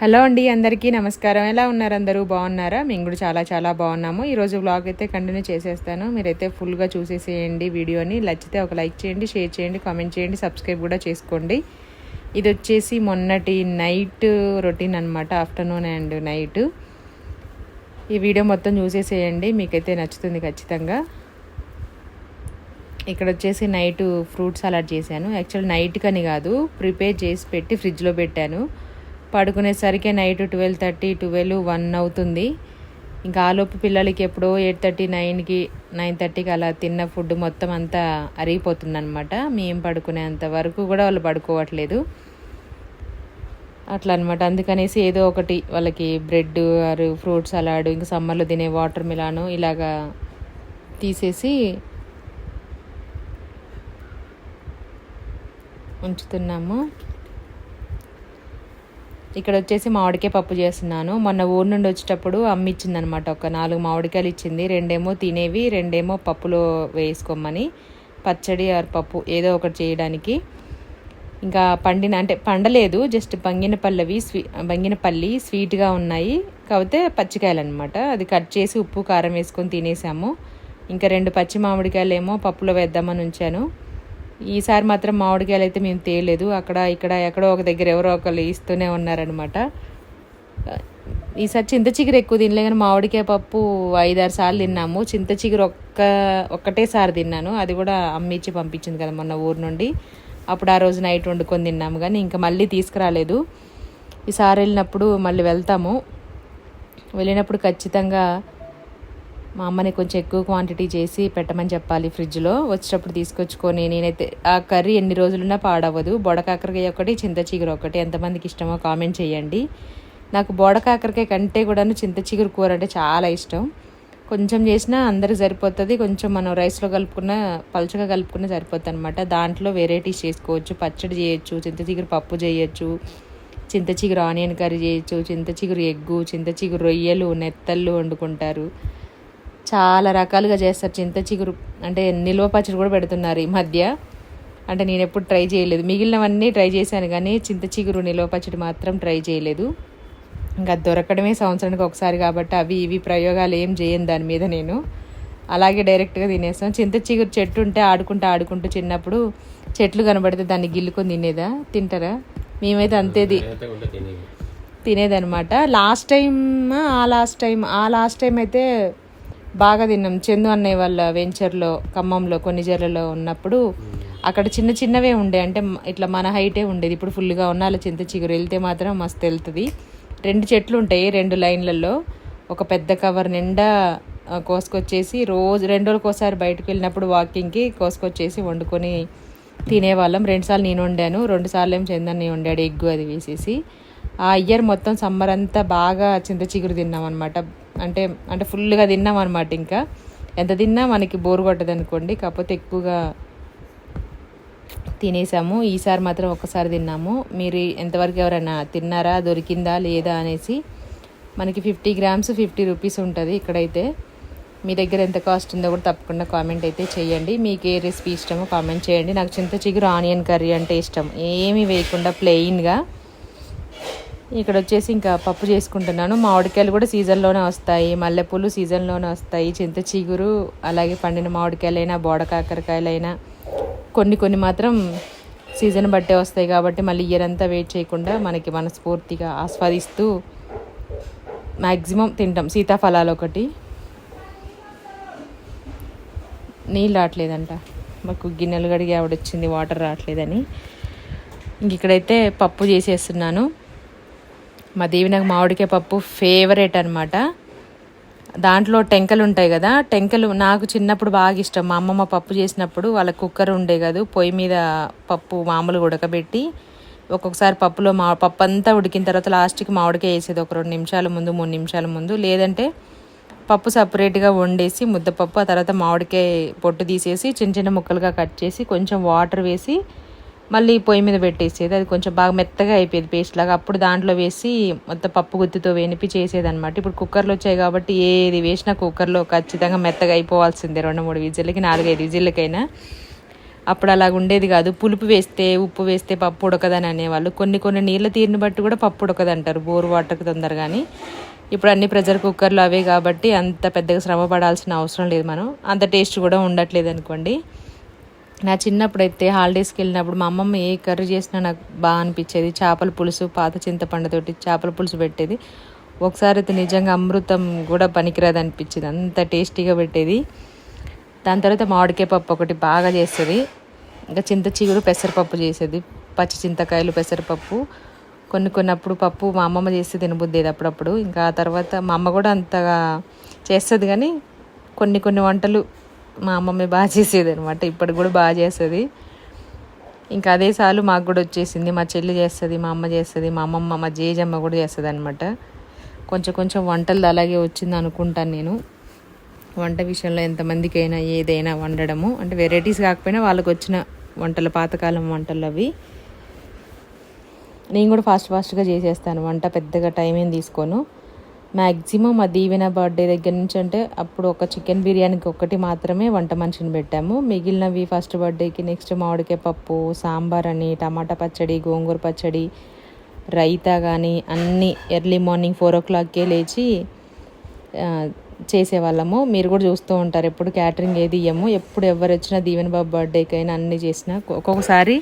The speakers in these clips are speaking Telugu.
హలో అండి అందరికీ నమస్కారం. ఎలా ఉన్నారు అందరూ? బాగున్నారా? మేము కూడా చాలా చాలా బాగున్నాము. ఈరోజు వ్లాగ్ అయితే కంటిన్యూ చేసేస్తాను. మీరైతే ఫుల్గా చూసేసేయండి వీడియోని. నచ్చితే ఒక లైక్ చేయండి షేర్ చేయండి కామెంట్ చేయండి సబ్స్క్రైబ్ కూడా చేసుకోండి. ఇది వచ్చేసి మొన్నటి నైట్ రొటీన్ అనమాట ఆఫ్టర్నూన్ అండ్ నైట్ ఈ వీడియో మొత్తం చూసేసేయండి. మీకైతే నచ్చుతుంది ఖచ్చితంగా. ఇక్కడ వచ్చేసి నైట్ ఫ్రూట్ సలాడ్ చేశాను. యాక్చువల్ నైట్ కని కాదు ప్రిపేర్ చేసి పెట్టి ఫ్రిడ్జ్లో పెట్టాను. పడుకునేసరికి night twelve thirty twelve one అవుతుంది. ఇంకా ఆలోపు పిల్లలకి ఎప్పుడో ఎయిట్ థర్టీ నైన్కి నైన్ థర్టీకి అలా తిన్న ఫుడ్ మొత్తం అంతా అరిగిపోతుందనమాట మేము పడుకునేంత వరకు కూడా వాళ్ళు పడుకోవట్లేదు. అట్లా అనమాట అందుకనేసి ఏదో ఒకటి వాళ్ళకి బ్రెడ్ ఆరు ఫ్రూట్స్ సలాడ్ ఇంకా సమ్మర్లో తినే వాటర్ మిలాను ఇలాగా తీసేసి ఉంచుతున్నాము. ఇక్కడ వచ్చేసి మామిడికాయ పప్పు చేస్తున్నాను. మొన్న ఊరు నుండి వచ్చేటప్పుడు అమ్మ ఇచ్చిందనమాట ఒక నాలుగు మామిడికాయలు ఇచ్చింది. రెండేమో తినేవి రెండేమో పప్పులో వేసుకోమని. పచ్చడి ఆర్ పప్పు ఏదో ఒకటి చేయడానికి. ఇంకా పండిన అంటే పండలేదు జస్ట్ బంగిన పల్లవి స్వీ బంగిన పల్లి స్వీట్గా ఉన్నాయి. కాకపోతే పచ్చికాయలు అనమాట అది కట్ చేసి ఉప్పు కారం వేసుకొని తినేసాము. ఇంకా రెండు పచ్చి మామిడికాయలు ఏమో పప్పులో వేద్దామని ఉంచాను. ఈసారి మాత్రం మామిడికాయలు అయితే మేము తేలేదు. అక్కడ ఇక్కడ ఎక్కడో ఒక దగ్గర ఎవరో ఒకరు ఇస్తూనే ఉన్నారనమాట ఈసారి చింత చిగురు ఎక్కువ తినలే కానీ మామిడికాయ పప్పు ఐదారు సార్లు తిన్నాము. చింత చిగురు ఒక్క ఒక్కటేసారి తిన్నాను. అది కూడా అమ్మిచ్చి పంపించింది కదా మొన్న ఊరు నుండి. అప్పుడు ఆ రోజు నైట్ వండుకొని తిన్నాము కానీ ఇంకా మళ్ళీ తీసుకురాలేదు. ఈసారి వెళ్ళినప్పుడు మళ్ళీ వెళ్తాము. వెళ్ళినప్పుడు ఖచ్చితంగా మా అమ్మని కొంచెం ఎక్కువ క్వాంటిటీ చేసి పెట్టమని చెప్పాలి ఫ్రిడ్జ్లో వచ్చేటప్పుడు తీసుకొచ్చుకొని నేనైతే ఆ కర్రీ ఎన్ని రోజులున్నా పాడవదు బొడకాకరకాయ ఒకటి చింత చిగురు ఒకటి. ఎంతమందికి ఇష్టమో కామెంట్ చేయండి. నాకు బోడకాకరకాయ కంటే కూడాను చింత చిగురు కూర అంటే చాలా ఇష్టం. కొంచెం చేసినా అందరికి సరిపోతుంది. కొంచెం మనం రైస్లో కలుపుకున్న పలుచగా కలుపుకున్న సరిపోతుంది అనమాట దాంట్లో వెరైటీస్ చేసుకోవచ్చు. పచ్చడి చేయొచ్చు చింత చిగురు పప్పు చేయొచ్చు చింత చిగురు ఆనియన్ కర్రీ చేయొచ్చు చింత చిగురు ఎగ్గు చింత చిగురు రొయ్యలు నెత్తళ్ళు వండుకుంటారు. చాలా రకాలుగా చేస్తారు. చింత చిగురు అంటే నిల్వ పచ్చడి కూడా పెడుతున్నారు ఈ మధ్య. అంటే నేను ఎప్పుడు ట్రై చేయలేదు. మిగిలినవన్నీ ట్రై చేశాను కానీ చింత చిగురు నిల్వ పచ్చడి మాత్రం ట్రై చేయలేదు. ఇంకా దొరకడమే సంవత్సరానికి ఒకసారి కాబట్టి అవి ఇవి ప్రయోగాలు ఏం చేయను దాని మీద నేను. అలాగే డైరెక్ట్గా తినేస్తాం. చింత చిగురు చెట్టు ఉంటే ఆడుకుంటూ ఆడుకుంటూ చిన్నప్పుడు చెట్లు కనబడితే దాన్ని గిల్లుకొని తినేదా? తింటారా? మేమైతే అంతేది తినేదనమాట లాస్ట్ టైం ఆ లాస్ట్ టైం ఆ లాస్ట్ టైం అయితే బాగా తిన్నాం. చందు అన్నయ్య వాళ్ళ వెంచర్లో ఖమ్మంలో కొన్ని జర్లలో ఉన్నప్పుడు అక్కడ చిన్న చిన్నవే ఉండే. అంటే ఇట్లా మన హైటే ఉండేది. ఇప్పుడు ఫుల్గా ఉన్న అలా చింత చిగురు వెళ్తే మాత్రం మస్తు వెళ్తుంది. రెండు చెట్లు ఉంటాయి రెండు లైన్లలో. ఒక పెద్ద కవర్ నిండా కోసుకొచ్చేసి రోజు రెండు రోజులకోసారి బయటకు వెళ్ళినప్పుడు వాకింగ్కి కోసుకొచ్చేసి వండుకొని తినేవాళ్ళం. రెండుసార్లు నేను వండాను. రెండుసార్లు ఏం చందని వండాడు ఎగ్గు అది వేసేసి. ఆ ఇయర్ మొత్తం సమ్మర్ అంతా బాగా చింత చిగురు తిన్నాం అనమాట అంటే అంటే ఫుల్గా తిన్నాం అనమాట ఇంకా. ఎంత తిన్నా మనకి బోరు కొట్టదు అనుకోండి. కాకపోతే ఎక్కువగా తినేసాము. ఈసారి మాత్రం ఒక్కసారి తిన్నాము. మీరు ఎంతవరకు ఎవరైనా తిన్నారా దొరికిందా లేదా అనేసి మనకి ఫిఫ్టీ గ్రామ్స్ ఫిఫ్టీ రూపీస్ ఉంటుంది ఇక్కడైతే. మీ దగ్గర ఎంత కాస్ట్ ఉందో కూడా తప్పకుండా కామెంట్ అయితే చేయండి. మీకు ఏ రెసిపీ ఇష్టమో కామెంట్ చేయండి. నాకు చింత చిగురు ఆనియన్ కర్రీ అంటే ఇష్టం. ఏమీ వేయకుండా ప్లెయిన్గా ఇక్కడ వచ్చేసి ఇంకా పప్పు చేసుకుంటున్నాను. మామిడికాయలు కూడా సీజన్లోనే వస్తాయి. మల్లెపూలు సీజన్లోనే వస్తాయి. చింత చిగురు అలాగే పండిన మామిడికాయలైనా బోడ కాకరకాయలైనా కొన్ని కొన్ని మాత్రం సీజన్ బట్టే వస్తాయి కాబట్టి మళ్ళీ ఇయర్ అంతా వెయిట్ చేయకుండా మనకి మనస్ఫూర్తిగా ఆస్వాదిస్తూ మ్యాక్సిమం తింటాం. సీతాఫలాలు ఒకటి. నీళ్ళు రావట్లేదంట. మాకు గిన్నెలు కడిగి ఆవిడొచ్చింది వాటర్ రావట్లేదని. ఇంక ఇక్కడైతే పప్పు చేసేస్తున్నాను. మా దేవి నాకు మామిడికాయ పప్పు ఫేవరెట్ అనమాట దాంట్లో టెంకలు ఉంటాయి కదా టెంకలు నాకు చిన్నప్పుడు బాగా ఇష్టం. మా అమ్మమ్మ పప్పు చేసినప్పుడు వాళ్ళ కుక్కర్ ఉండే కదా పొయ్యి మీద పప్పు మామూలుగా ఉడకబెట్టి ఒక్కొక్కసారి పప్పులో మా పప్పు అంతా ఉడికిన తర్వాత లాస్ట్కి మామిడికాయ వేసేది ఒక రెండు నిమిషాల ముందు మూడు నిమిషాల ముందు. లేదంటే పప్పు సపరేట్గా వండేసి ముద్దపప్పు ఆ తర్వాత మామిడికాయ పొట్టు తీసేసి చిన్న చిన్న ముక్కలుగా కట్ చేసి కొంచెం వాటర్ వేసి మళ్ళీ పొయ్యి మీద పెట్టేసేది. అది కొంచెం బాగా మెత్తగా అయిపోయేది పేస్ట్ లాగా. అప్పుడు దాంట్లో వేసి మొత్తం పప్పు గుత్తితో వేనిపి చేసేది అనమాట ఇప్పుడు కుక్కర్లు వచ్చాయి కాబట్టి ఏది వేసినా కుక్కర్లో ఖచ్చితంగా మెత్తగా అయిపోవాల్సిందే. రెండు మూడు విజిల్లకి నాలుగైదు విజిల్లకైనా అప్పుడు అలాగ ఉండేది కాదు. పులుపు వేస్తే ఉప్పు వేస్తే పప్పు ఉడకదని అనేవాళ్ళు. కొన్ని కొన్ని నీళ్ళ తీరుని బట్టి కూడా పప్పు ఉడకదంటారు. బోర్ వాటర్కి తొందరగాని. ఇప్పుడు అన్ని ప్రెషర్ కుక్కర్లు అవే కాబట్టి అంత పెద్దగా శ్రమ పడాల్సిన అవసరం లేదు మనం. అంత టేస్ట్ కూడా ఉండట్లేదు అనుకోండి. నా చిన్నప్పుడు అయితే హాలిడేస్కి వెళ్ళినప్పుడు మా అమ్మమ్మ ఏ కర్రీ చేసినా నాకు బాగా అనిపించేది. చేపల పులుసు పాత చింతపండుతోటి చేపల పులుసు పెట్టేది. ఒకసారి అయితే నిజంగా అమృతం కూడా పనికిరాదు అనిపించింది. అంత టేస్టీగా పెట్టేది. దాని తర్వాత మామిడికాయ పప్పు ఒకటి బాగా చేస్తుంది ఇంకా చింత చిగురు పెసరపప్పు చేసేది. పచ్చి చింతకాయలు పెసరపప్పు. కొన్ని కొన్ని అప్పుడు పప్పు మా అమ్మమ్మ చేస్తే తినబుద్దేది అప్పుడప్పుడు. ఇంకా ఆ తర్వాత మా అమ్మ కూడా అంతగా చేస్తుంది కానీ కొన్ని కొన్ని వంటలు మా అమ్మమ్మ బాగా చేసేది అనమాట ఇప్పటికి కూడా బాగా చేస్తుంది. ఇంకా అదే సార్లు మాకు కూడా వచ్చేసింది. మా చెల్లి చేస్తుంది మా అమ్మ చేస్తుంది మా అమ్మమ్మ మా జేజమ్మ కూడా చేస్తుంది అనమాట కొంచెం కొంచెం వంటలు అలాగే వచ్చింది అనుకుంటాను నేను. వంట విషయంలో ఎంతమందికైనా ఏదైనా వండడము. అంటే వెరైటీస్ కాకపోయినా వాళ్ళకి వచ్చిన వంటలు పాతకాలం వంటలు అవి. నేను కూడా ఫాస్ట్ ఫాస్ట్గా చేసేస్తాను. వంట పెద్దగా టైం ఏం తీసుకోను. మ్యాక్సిమం మా దీవెన బర్త్డే దగ్గర నుంచి అంటే అప్పుడు ఒక చికెన్ బిర్యానీకి ఒక్కటి మాత్రమే వంట మనిషిని పెట్టాము. మిగిలినవి ఫస్ట్ బర్త్డేకి నెక్స్ట్ మామిడికాయ పప్పు సాంబార్ అని టమాటా పచ్చడి గోంగూర పచ్చడి రైతా కానీ అన్నీ ఎర్లీ మార్నింగ్ ఫోర్ ఓ క్లాక్కే లేచి చేసేవాళ్ళము. మీరు కూడా చూస్తూ ఉంటారు ఎప్పుడు క్యాటరింగ్ ఏది ఇయ్యము. ఎప్పుడు ఎవరు వచ్చినా దీవెన బాబు బర్త్డేకి అయినా అన్నీ చేసినా ఒక్కొక్కసారి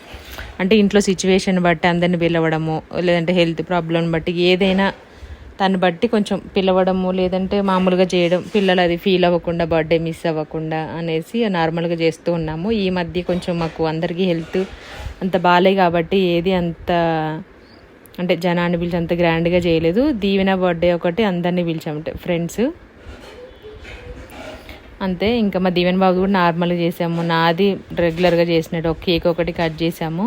అంటే ఇంట్లో సిచ్యువేషన్ బట్టి అందరిని పిలవడము లేదంటే హెల్త్ ప్రాబ్లం బట్టి ఏదైనా దాన్ని బట్టి కొంచెం పిలవడము లేదంటే మామూలుగా చేయడం పిల్లలు అది ఫీల్ అవ్వకుండా బర్త్డే మిస్ అవ్వకుండా అనేసి నార్మల్గా చేస్తూ ఉన్నాము. ఈ మధ్య కొంచెం మాకు అందరికీ హెల్త్ అంత బాగాలే కాబట్టి ఏది అంత అంటే జనాన్ని పిలిచి అంత గ్రాండ్గా చేయలేదు. దీవెన బర్త్డే ఒకటి అందరినీ పిలిచాము ఫ్రెండ్స్ అంతే ఇంకా మా దీవెన బాబు కూడా నార్మల్గా చేసాము. నాది రెగ్యులర్గా చేసినట్టు ఒక కేక్ ఒకటి కట్ చేసాము.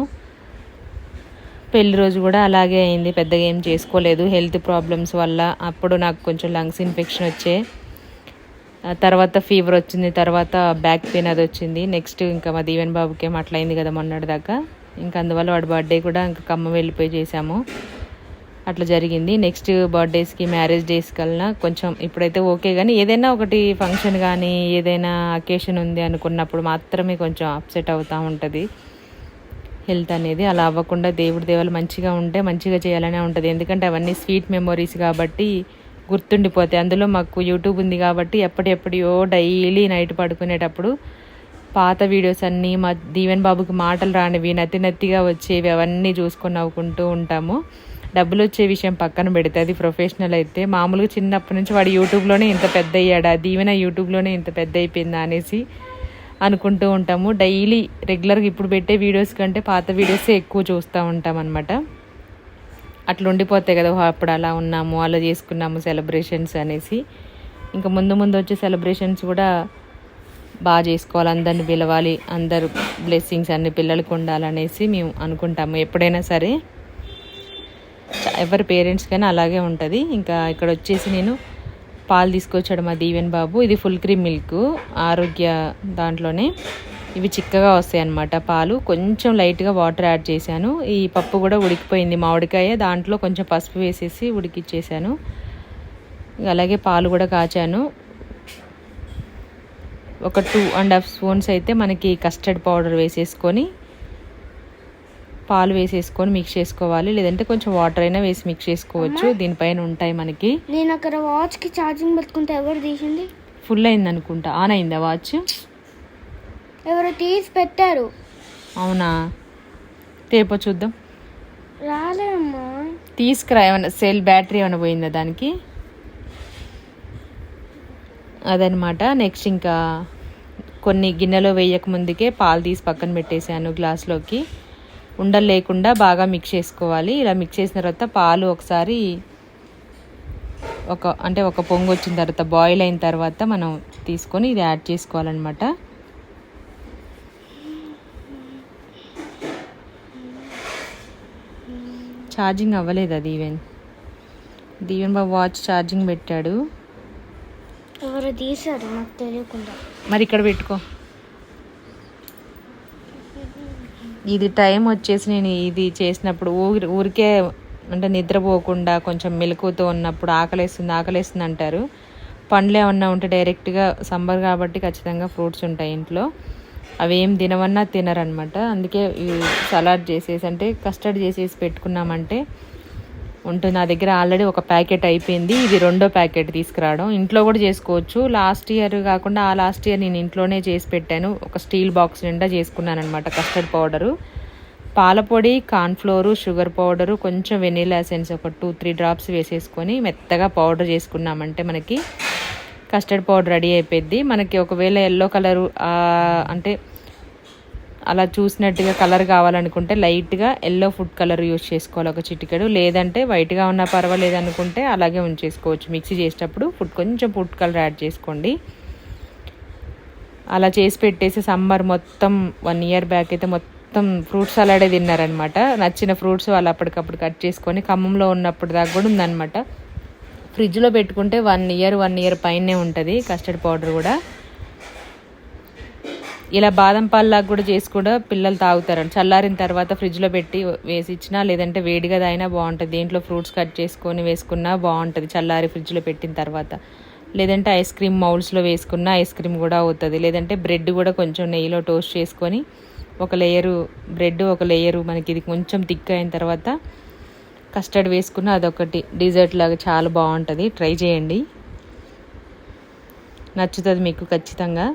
పెళ్ళి రోజు కూడా అలాగే అయింది. పెద్దగా ఏం చేసుకోలేదు. హెల్త్ ప్రాబ్లమ్స్ వల్ల అప్పుడు నాకు కొంచెం లంగ్స్ ఇన్ఫెక్షన్ వచ్చే తర్వాత ఫీవర్ వచ్చింది తర్వాత బ్యాక్ పెయిన్ అది వచ్చింది. నెక్స్ట్ ఇంకా మా దీవెన్ బాబుకి ఏం అయింది కదా మొన్నటి దాకా. ఇంకా అందువల్ల వాడి బర్త్డే కూడా ఇంకా ఖమ్మం వెళ్ళిపోయి చేసాము అట్లా జరిగింది. నెక్స్ట్ బర్త్డేస్కి మ్యారేజ్ డేస్ కల్లా కొంచెం ఇప్పుడైతే ఓకే కానీ ఏదైనా ఒకటి ఫంక్షన్ కానీ ఏదైనా అకేషన్ ఉంది అనుకున్నప్పుడు మాత్రమే కొంచెం అప్సెట్ అవుతూ ఉంటుంది. హెల్త్ అనేది అలా అవ్వకుండా దేవుడి దేవాలు మంచిగా ఉంటే మంచిగా చేయాలనే ఉంటుంది. ఎందుకంటే అవన్నీ స్వీట్ మెమొరీస్ కాబట్టి గుర్తుండిపోతాయి. అందులో మాకు యూట్యూబ్ ఉంది కాబట్టి ఎప్పటిఎప్పుడో డైలీ నైట్ పడుకునేటప్పుడు పాత వీడియోస్ అన్నీ మా దీవెన్ బాబుకి మాటలు రానివి నత్తి నత్తిగా వచ్చేవి అవన్నీ చూసుకొని నవ్వుకుంటూ ఉంటాము. డబ్బులు వచ్చే విషయం పక్కన పెడితే అది ప్రొఫెషనల్ అయితే మామూలుగా చిన్నప్పటి నుంచి వాడు యూట్యూబ్లోనే ఇంత పెద్ద అయ్యాడా దీవెన యూట్యూబ్లోనే ఇంత పెద్ద అయిపోయిందా అనేసి అనుకుంటూ ఉంటాము. డైలీ రెగ్యులర్గా ఇప్పుడు పెట్టే వీడియోస్ కంటే పాత వీడియోసే ఎక్కువ చూస్తూ ఉంటాం అనమాట అట్లా ఉండిపోతాయి కదా అప్పుడు అలా ఉన్నాము అలా చేసుకున్నాము సెలబ్రేషన్స్ అనేసి. ఇంకా ముందు ముందు వచ్చే సెలబ్రేషన్స్ కూడా బాగా చేసుకోవాలి అందరిని పిలవాలి అందరు బ్లెస్సింగ్స్ అన్ని పిల్లలకు ఉండాలనేసి మేము అనుకుంటాము. ఎప్పుడైనా సరే ఎవరి పేరెంట్స్ కానీ అలాగే ఉంటుంది. ఇంకా ఇక్కడ వచ్చేసి నేను పాలు తీసుకొచ్చాడు మా దీవెన్ బాబు. ఇది ఫుల్ క్రీమ్ మిల్క్ ఆరోగ్య దాంట్లోనే. ఇవి చిక్కగా వస్తాయి అన్నమాట పాలు. కొంచెం లైట్గా వాటర్ యాడ్ చేశాను. ఈ పప్పు కూడా ఉడికిపోయింది మామిడికాయ. దాంట్లో కొంచెం పసుపు వేసేసి ఉడికిచ్చేసాను అలాగే పాలు కూడా కాచాను. ఒక టూ అండ్ హాఫ్ స్పూన్స్ అయితే మనకి కస్టర్డ్ పౌడర్ వేసేసుకొని పాలు వేసేసుకొని మిక్స్ చేసుకోవాలి. లేదంటే కొంచెం వాటర్ అయినా వేసి మిక్స్ చేసుకోవచ్చు. దీనిపైన ఉంటాయి మనకి. నేను అక్కడ వాచ్కి ఛార్జింగ్ పెట్టుకుంటే ఎవరు తీసింది? ఫుల్ అయింది అనుకుంటా. ఆన్ అయిందా వాచ్ ఎవరు తీసి పెట్టారు? అవునా? తేపో చూద్దాం. రాలేమ్మా తీసుకురా ఏమన్నా సెల్ బ్యాటరీ ఏమైనా పోయిందా దానికి? అదనమాట నెక్స్ట్ ఇంకా కొన్ని గిన్నెలో వేయక ముందుకే పాలు తీసి పక్కన పెట్టేశాను గ్లాస్లోకి ఉండలు లేకుండా బాగా మిక్స్ చేసుకోవాలి. ఇలా మిక్స్ చేసిన తర్వాత పాలు ఒకసారి ఒక అంటే ఒక పొంగు వచ్చిన తర్వాత బాయిల్ అయిన తర్వాత మనం తీసుకొని ఇది యాడ్ చేసుకోవాలన్నమాట. ఛార్జింగ్ అవ్వలేదు అది ఈవెన్ దీవెన్ బాబు వాచ్ ఛార్జింగ్ పెట్టాడు. ఎవరు నాకు తెలియకుండా. మరి ఇక్కడ పెట్టుకో. ఇది టైం వచ్చేసి నేను ఇది చేసినప్పుడు ఊరి ఊరికే అంటే నిద్రపోకుండా కొంచెం మెలకుతో ఉన్నప్పుడు ఆకలేస్తుంది ఆకలేస్తుంది అంటారు. పండ్లు ఏమన్నా ఉంటే డైరెక్ట్గా సమ్మర్ కాబట్టి ఖచ్చితంగా ఫ్రూట్స్ ఉంటాయి ఇంట్లో. అవేం తినవన్నా తినరనమాట అందుకే సలాడ్ చేసేసి అంటే కస్టర్డ్ చేసేసి పెట్టుకున్నామంటే ఉంటుంది నా దగ్గర ఆల్రెడీ ఒక ప్యాకెట్ అయిపోయింది. ఇది రెండో ప్యాకెట్ తీసుకురావడం. ఇంట్లో కూడా చేసుకోవచ్చు. లాస్ట్ ఇయర్ కాకుండా ఆ లాస్ట్ ఇయర్ నేను ఇంట్లోనే చేసి పెట్టాను. ఒక స్టీల్ బాక్స్ నిండా చేసుకున్నాను అనమాట కస్టర్డ్ పౌడరు. పాలపొడి కార్న్ఫ్లోరు షుగర్ పౌడరు కొంచెం వెనీలా ఎసెన్స్ ఒక టూ త్రీ డ్రాప్స్ వేసేసుకొని మెత్తగా పౌడర్ చేసుకున్నామంటే మనకి కస్టర్డ్ పౌడర్ రెడీ అయిపోద్ది మనకి ఒకవేళ ఎల్లో కలరు అంటే అలా చూసినట్టుగా కలర్ కావాలనుకుంటే లైట్గా ఎల్లో ఫుడ్ కలర్ యూస్ చేసుకోవాలి ఒక చిటికెడు. లేదంటే వైట్గా ఉన్నా పర్వాలేదు అనుకుంటే అలాగే ఉంచేసుకోవచ్చు. మిక్సీ చేసేటప్పుడు ఫుడ్ కొంచెం ఫుడ్ కలర్ యాడ్ చేసుకోండి. అలా చేసి పెట్టేసి సమ్మర్ మొత్తం వన్ ఇయర్ బ్యాక్ అయితే మొత్తం ఫ్రూట్ సలాడే తిన్నారనమాట నచ్చిన ఫ్రూట్స్ వాళ్ళు అప్పటికప్పుడు కట్ చేసుకొని ఖమ్మంలో ఉన్నప్పుడు దాకా కూడా ఉందన్నమాట. ఫ్రిడ్జ్లో పెట్టుకుంటే వన్ ఇయర్ వన్ ఇయర్ పైనే ఉంటుంది కస్టర్డ్ పౌడర్ కూడా. ఇలా బాదం పాల్లాగా కూడా చేసి కూడా పిల్లలు తాగుతారు చల్లారిన తర్వాత ఫ్రిడ్జ్లో పెట్టి వేసి ఇచ్చినా లేదంటే వేడిగా తాగినా బాగుంటుంది. దీంట్లో ఫ్రూట్స్ కట్ చేసుకొని వేసుకున్నా బాగుంటుంది. చల్లారి ఫ్రిడ్జ్లో పెట్టిన తర్వాత. లేదంటే ఐస్ క్రీమ్ మౌల్స్లో వేసుకున్న ఐస్ క్రీమ్ కూడా అవుతుంది. లేదంటే బ్రెడ్ కూడా కొంచెం నెయ్యిలో టోస్ట్ చేసుకొని ఒక లేయరు బ్రెడ్ ఒక లేయరు మనకి ఇది కొంచెం థిక్ అయిన తర్వాత కస్టర్డ్ వేసుకున్న అదొకటి. డిజర్ట్ లాగా చాలా బాగుంటుంది. ట్రై చేయండి. నచ్చుతుంది మీకు ఖచ్చితంగా.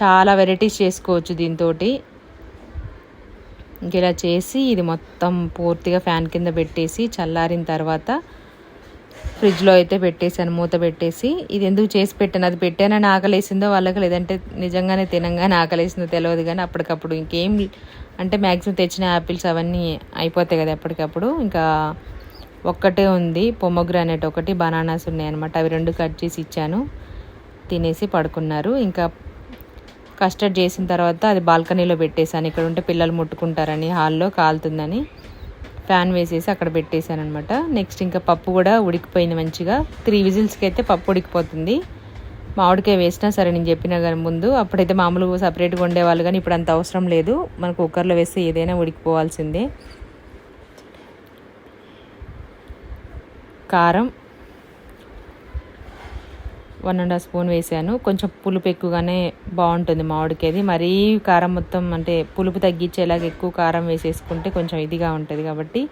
చాలా వెరైటీస్ చేసుకోవచ్చు దీంతో ఇలా చేసి ఇది మొత్తం పూర్తిగా ఫ్యాన్ కింద పెట్టేసి చల్లారిన తర్వాత ఫ్రిడ్జ్లో అయితే పెట్టేసాను మూత పెట్టేసి. ఇది ఎందుకు చేసి పెట్టాను? అది పెట్టానని ఆకలేసిందో వాళ్ళకి? లేదంటే నిజంగానే తినంగానే ఆకలేసిందో తెలియదు కానీ అప్పటికప్పుడు ఇంకేం అంటే మ్యాక్సిమం తెచ్చిన యాపిల్స్ అవన్నీ అయిపోతాయి కదా ఎప్పటికప్పుడు ఇంకా ఒక్కటే ఉంది పొమ్మగ్రానైట్ ఒకటి బనానాస్ ఉన్నాయి అనమాట అవి రెండు కట్ చేసి ఇచ్చాను. తినేసి పడుకున్నారు. ఇంకా కస్టర్డ్ చేసిన తర్వాత అది బాల్కనీలో పెట్టేశాను. ఇక్కడ ఉంటే పిల్లలు ముట్టుకుంటారని హాల్లో కాలుతుందని ఫ్యాన్ వేసేసి అక్కడ పెట్టేశాను అనమాట నెక్స్ట్ ఇంకా పప్పు కూడా ఉడికిపోయింది మంచిగా. త్రీ విజిల్స్కి అయితే పప్పు ఉడికిపోతుంది. మామిడికాయ వేసినా సరే నేను చెప్పిన కానీ ముందు అప్పుడైతే మామూలుగా సపరేట్గా ఉండేవాళ్ళు కానీ ఇప్పుడు అంత అవసరం లేదు. మన కుక్కర్లో వేస్తే ఏదైనా ఉడికిపోవాల్సిందే. కారం వన్ అండ్ హాఫ్ స్పూన్ వేసాను. కొంచెం పులుపు ఎక్కువగానే బాగుంటుంది మామిడికాయది మరీ కారం మొత్తం అంటే పులుపు తగ్గించేలాగా ఎక్కువ కారం వేసేసుకుంటే కొంచెం ఇదిగా ఉంటుంది కాబట్టి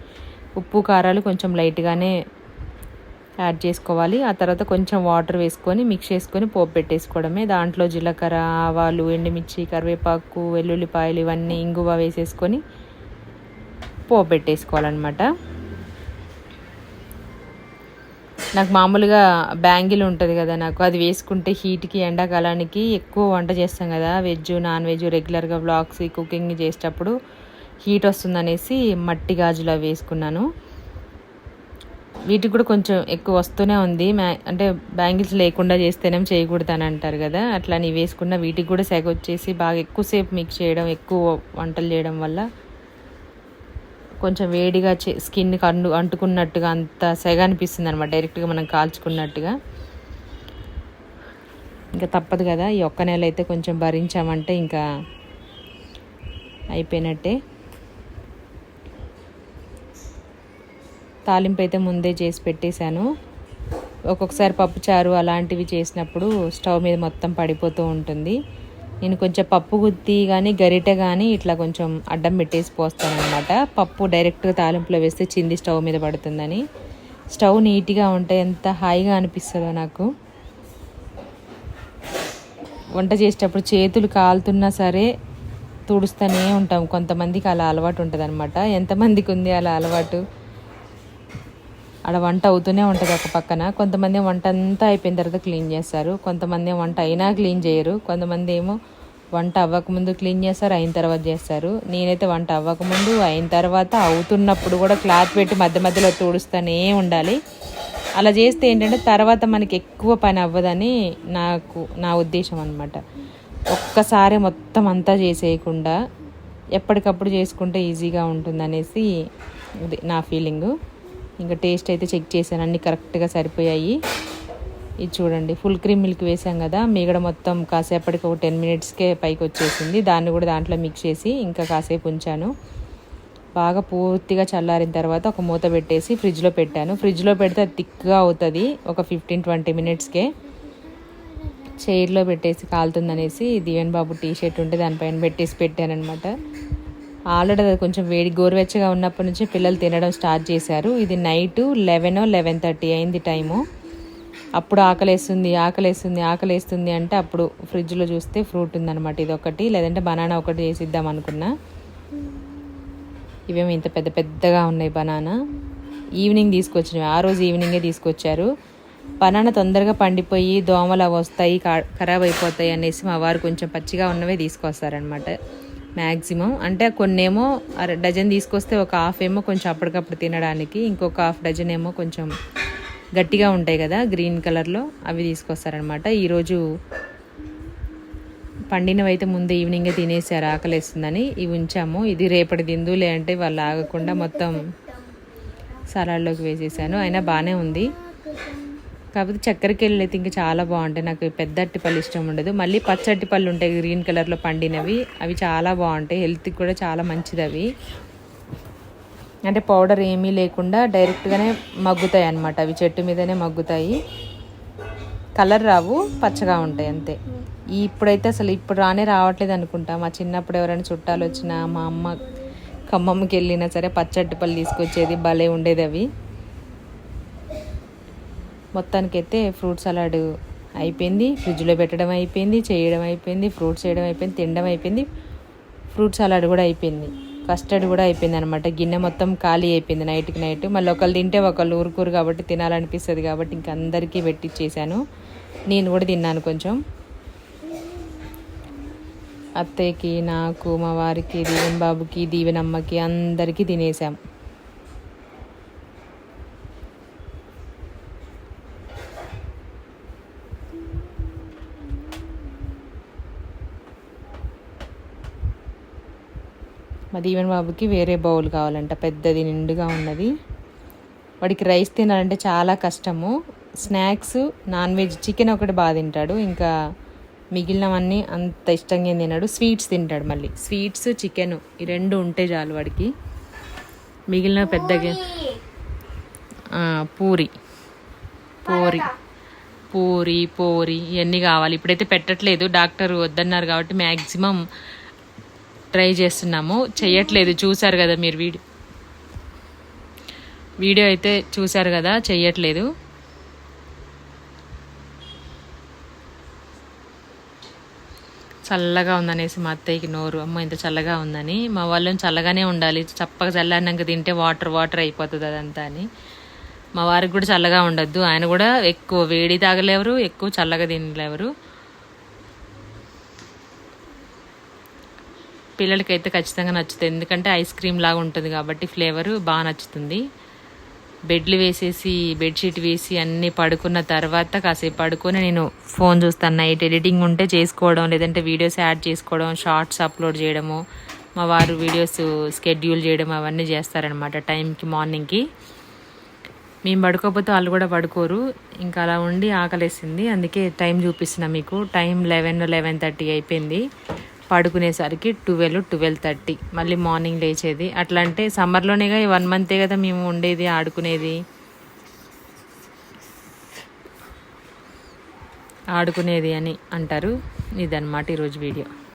ఉప్పు కారాలు కొంచెం లైట్గానే యాడ్ చేసుకోవాలి. ఆ తర్వాత కొంచెం వాటర్ వేసుకొని మిక్స్ చేసుకొని పోపు పెట్టేసుకోవడమే. దాంట్లో జీలకర్ర ఆవాలు ఎండుమిర్చి కరివేపాకు వెల్లుల్లిపాయలు ఇవన్నీ ఇంగువ వేసేసుకొని పోపు పెట్టేసుకోవాలన్నమాట. నాకు మామూలుగా బ్యాంగిల్ ఉంటుంది కదా నాకు. అది వేసుకుంటే హీట్కి ఎండాకాలానికి ఎక్కువ వంట చేస్తాం కదా. వెజ్ నాన్ వెజ్ రెగ్యులర్గా వ్లాగ్స్ కుకింగ్ చేసేటప్పుడు హీట్ వస్తుందనేసి మట్టి గాజులు అవి వేసుకున్నాను. వీటికి కూడా కొంచెం ఎక్కువ వస్తూనే ఉంది. మ్యా అంటే బ్యాంగిల్స్ లేకుండా చేస్తేనే చేయకూడదు అని అంటారు కదా. అట్లా నీ వేసుకున్న వీటికి కూడా సెగ వచ్చేసి బాగా ఎక్కువసేపు మిక్స్ చేయడం ఎక్కువ వంటలు చేయడం వల్ల కొంచెం వేడిగా స్కిన్ అంటు అంటుకున్నట్టుగా అంత సెగ అనిపిస్తుంది అనమాట డైరెక్ట్గా మనం కాల్చుకున్నట్టుగా. ఇంకా తప్పదు కదా ఈ ఒక్క నెల అయితే కొంచెం భరించామంటే ఇంకా అయిపోయినట్టే. తాలింపు అయితే ముందే చేసి పెట్టేశాను. ఒక్కొక్కసారి పప్పుచారు అలాంటివి చేసినప్పుడు స్టవ్ మీద మొత్తం పడిపోతూ ఉంటుంది. నేను కొంచెం పప్పు గుత్తి కానీ గరిట కానీ ఇట్లా కొంచెం అడ్డం పెట్టేసి పోస్తాను అనమాట పప్పు డైరెక్ట్గా తాలింపులో వేస్తే చింది స్టవ్ మీద పడుతుందని. స్టవ్ నీట్గా ఉంటే ఎంత హాయిగా అనిపిస్తుందో నాకు. వంట చేసేటప్పుడు చేతులు కాలుతున్నా సరే తుడుస్తూనే ఉంటాం. కొంతమందికి అలా అలవాటు ఉంటుంది అనమాట ఎంతమందికి ఉంది అలా అలవాటు? ఆడ వంట అవుతూనే ఉంటుంది ఒక పక్కన. కొంతమంది వంట అంతా అయిపోయిన తర్వాత క్లీన్ చేస్తారు. కొంతమంది వంట అయినా క్లీన్ చేయరు. కొంతమంది ఏమో వంట అవ్వకముందు క్లీన్ చేస్తారు అయిన తర్వాత చేస్తారు. నేనైతే వంట అవ్వకముందు అయిన తర్వాత అవుతున్నప్పుడు కూడా క్లాత్ పెట్టి మధ్య మధ్యలో తుడుస్తూనే ఉండాలి. అలా చేస్తే ఏంటంటే తర్వాత మనకి ఎక్కువ పని అవ్వదని నాకు నా ఉద్దేశం అనమాట ఒక్కసారి మొత్తం అంతా చేసేయకుండా ఎప్పటికప్పుడు చేసుకుంటే ఈజీగా ఉంటుంది అనేసి ఇది నా ఫీలింగు. ఇంకా టేస్ట్ అయితే చెక్ చేశాను. అన్నీ కరెక్ట్గా సరిపోయాయి. ఇది చూడండి. ఫుల్ క్రీమ్ మిల్క్ వేసాం కదా. మిగడ మొత్తం కాసేపటికి ఒక టెన్ మినిట్స్కే పైకి వచ్చేసింది దాన్ని కూడా దాంట్లో మిక్స్ చేసి ఇంకా కాసేపు ఉంచాను. బాగా పూర్తిగా చల్లారిన తర్వాత ఒక మూత పెట్టేసి ఫ్రిడ్జ్లో పెట్టాను. ఫ్రిడ్జ్లో పెడితే అది థిక్గా అవుతుంది. ఒక ఫిఫ్టీన్ ట్వంటీ మినిట్స్కే. చైర్లో పెట్టేసి కాలుతుందనేసి దీవెన్ బాబు టీ షర్ట్ ఉంటే దానిపైన పెట్టేసి పెట్టానమాట ఆల్రెడీ అది కొంచెం వేడి గోరువెచ్చగా ఉన్నప్పటి నుంచి పిల్లలు తినడం స్టార్ట్ చేశారు. ఇది నైట్ లెవెన్ లెవెన్ థర్టీ అయింది టైము. అప్పుడు ఆకలేస్తుంది ఆకలేస్తుంది ఆకలేస్తుంది అంటే అప్పుడు ఫ్రిడ్జ్లో చూస్తే ఫ్రూట్ ఉందన్నమాట. ఇది ఒకటి లేదంటే బనానా ఒకటి చేసిద్దాం అనుకున్నా. ఇవేమో ఇంత పెద్ద పెద్దగా ఉన్నాయి బనానా. ఈవినింగ్ తీసుకొచ్చినవి ఆ రోజు ఈవినింగే తీసుకొచ్చారు. బనానా తొందరగా పండిపోయి దోమలు అవి వస్తాయి ఖరాబ్ అయిపోతాయి అనేసి మా వారు కొంచెం పచ్చిగా ఉన్నవే తీసుకొస్తారనమాట మ్యాక్సిమం అంటే కొన్నేమో అర డజన్ తీసుకొస్తే ఒక హాఫ్ ఏమో కొంచెం అప్పటికప్పుడు తినడానికి ఇంకొక హాఫ్ డజన్ ఏమో కొంచెం గట్టిగా ఉంటాయి కదా గ్రీన్ కలర్లో అవి తీసుకొస్తారనమాట. ఈరోజు పండినవి అయితే ముందు ఈవినింగే తినేసారు ఆకలేస్తుందని ఇవి ఉంచాము. ఇది రేపటి దిందులే అంటే వాళ్ళు ఆగకుండా మొత్తం సలాడ్లోకి వేసేసాను. అయినా బాగానే ఉంది. కాకపోతే చక్కెరకేళ్ళు అయితే ఇంకా చాలా బాగుంటాయి. నాకు పెద్ద అట్టిపళ్ళు ఇష్టం ఉండదు. మళ్ళీ పచ్చ అట్టిపళ్ళు ఉంటాయి గ్రీన్ కలర్లో పండినవి. అవి చాలా బాగుంటాయి. హెల్త్కి కూడా చాలా మంచిది అవి. అంటే పౌడర్ ఏమీ లేకుండా డైరెక్ట్గానే మగ్గుతాయి అన్నమాట. అవి చెట్టు మీదనే మగ్గుతాయి. కలర్ రావు పచ్చగా ఉంటాయి అంతే. ఇప్పుడైతే అసలు ఇప్పుడు రానే రావట్లేదు అనుకుంటా. మా చిన్నప్పుడు ఎవరైనా చుట్టాలు వచ్చినా మా అమ్మ ఖమ్మమ్మకి వెళ్ళినా సరే పచ్చటి పళ్ళు తీసుకొచ్చేది భలే ఉండేది అవి. మొత్తానికైతే ఫ్రూట్ సలాడ్ అయిపోయింది ఫ్రిడ్జ్లో పెట్టడం అయిపోయింది చేయడం అయిపోయింది ఫ్రూట్స్ చేయడం అయిపోయింది తినడం అయిపోయింది. ఫ్రూట్ సలాడ్ కూడా అయిపోయింది. కస్టర్డ్ కూడా అయిపోయింది అనమాట గిన్నె మొత్తం ఖాళీ అయిపోయింది నైట్కి నైట్. మళ్ళీ ఒకళ్ళు తింటే ఒకళ్ళు ఊరుకూరు కాబట్టి తినాలనిపిస్తుంది కాబట్టి ఇంక అందరికీ పెట్టిచ్చేసాను. నేను కూడా తిన్నాను కొంచెం. అత్తయ్యకి నాకు మా వారికి దీవెన్ బాబుకి దీవెనమ్మకి అందరికీ తినేసాం. మా దీవెన్ బాబుకి వేరే బౌల్ కావాలంట పెద్దది నిండుగా ఉన్నది. వాడికి రైస్ తినాలంటే చాలా కష్టము. స్నాక్స్ నాన్ వెజ్ చికెన్ ఒకటి బాగా తింటాడు. ఇంకా మిగిలినవన్నీ అంత ఇష్టంగా తినాడు. స్వీట్స్ తింటాడు మళ్ళీ. స్వీట్స్ చికెన్ ఈ రెండు ఉంటే చాలు వాడికి. మిగిలిన పెద్దగా పూరి. పూరి. పూరి పూరి ఇవన్నీ కావాలి. ఇప్పుడైతే పెట్టట్లేదు. డాక్టర్ వద్దన్నారు కాబట్టి మ్యాక్సిమం ట్రై చేస్తున్నాము. చెయ్యట్లేదు. చూసారు కదా మీరు వీడియో వీడియో అయితే చూసారు కదా చెయ్యట్లేదు. చల్లగా ఉందనేసి మా అత్తయ్యకి నోరు. అమ్మ ఇంత చల్లగా ఉందని. మా వాళ్ళని చల్లగానే ఉండాలి. చప్పక చల్లన్నాక తింటే వాటర్ వాటర్ అయిపోతుంది అదంతా అని. మా వారికి కూడా చల్లగా ఉండద్దు. ఆయన కూడా ఎక్కువ వేడి తాగలేవరు ఎక్కువ చల్లగా తినలేవరు. పిల్లలకైతే ఖచ్చితంగా నచ్చుతుంది ఎందుకంటే ఐస్ క్రీమ్ లాగా ఉంటుంది కాబట్టి ఫ్లేవర్ బాగా నచ్చుతుంది. బెడ్లు వేసేసి బెడ్షీట్ వేసి అన్నీ పడుకున్న తర్వాత కాసేపు పడుకొని నేను ఫోన్ చూస్తాను. నైట్ ఎడిటింగ్ ఉంటే చేసుకోవడం లేదంటే వీడియోస్ యాడ్ చేసుకోవడం షార్ట్స్ అప్లోడ్ చేయడము. మా వారు వీడియోస్ స్కెడ్యూల్ చేయడం అవన్నీ చేస్తారనమాట టైంకి మార్నింగ్కి. మేము పడుకోకపోతే వాళ్ళు కూడా పడుకోరు. ఇంకా అలా ఉండి ఆకలేసింది. అందుకే టైం చూపిస్తున్నా మీకు. టైం లెవెన్ లెవెన్ థర్టీ అయిపోయింది. పడుకునేసరికి ట్వెల్వ్ ట్వెల్వ్ థర్టీ. మళ్ళీ మార్నింగ్ లేచేది. అట్లా అంటే సమ్మర్లోనేగా వన్ మంతే కదా మేము ఉండేది ఆడుకునేది. ఆడుకునేది అని అంటారు. ఇదన్నమాట ఈరోజు వీడియో.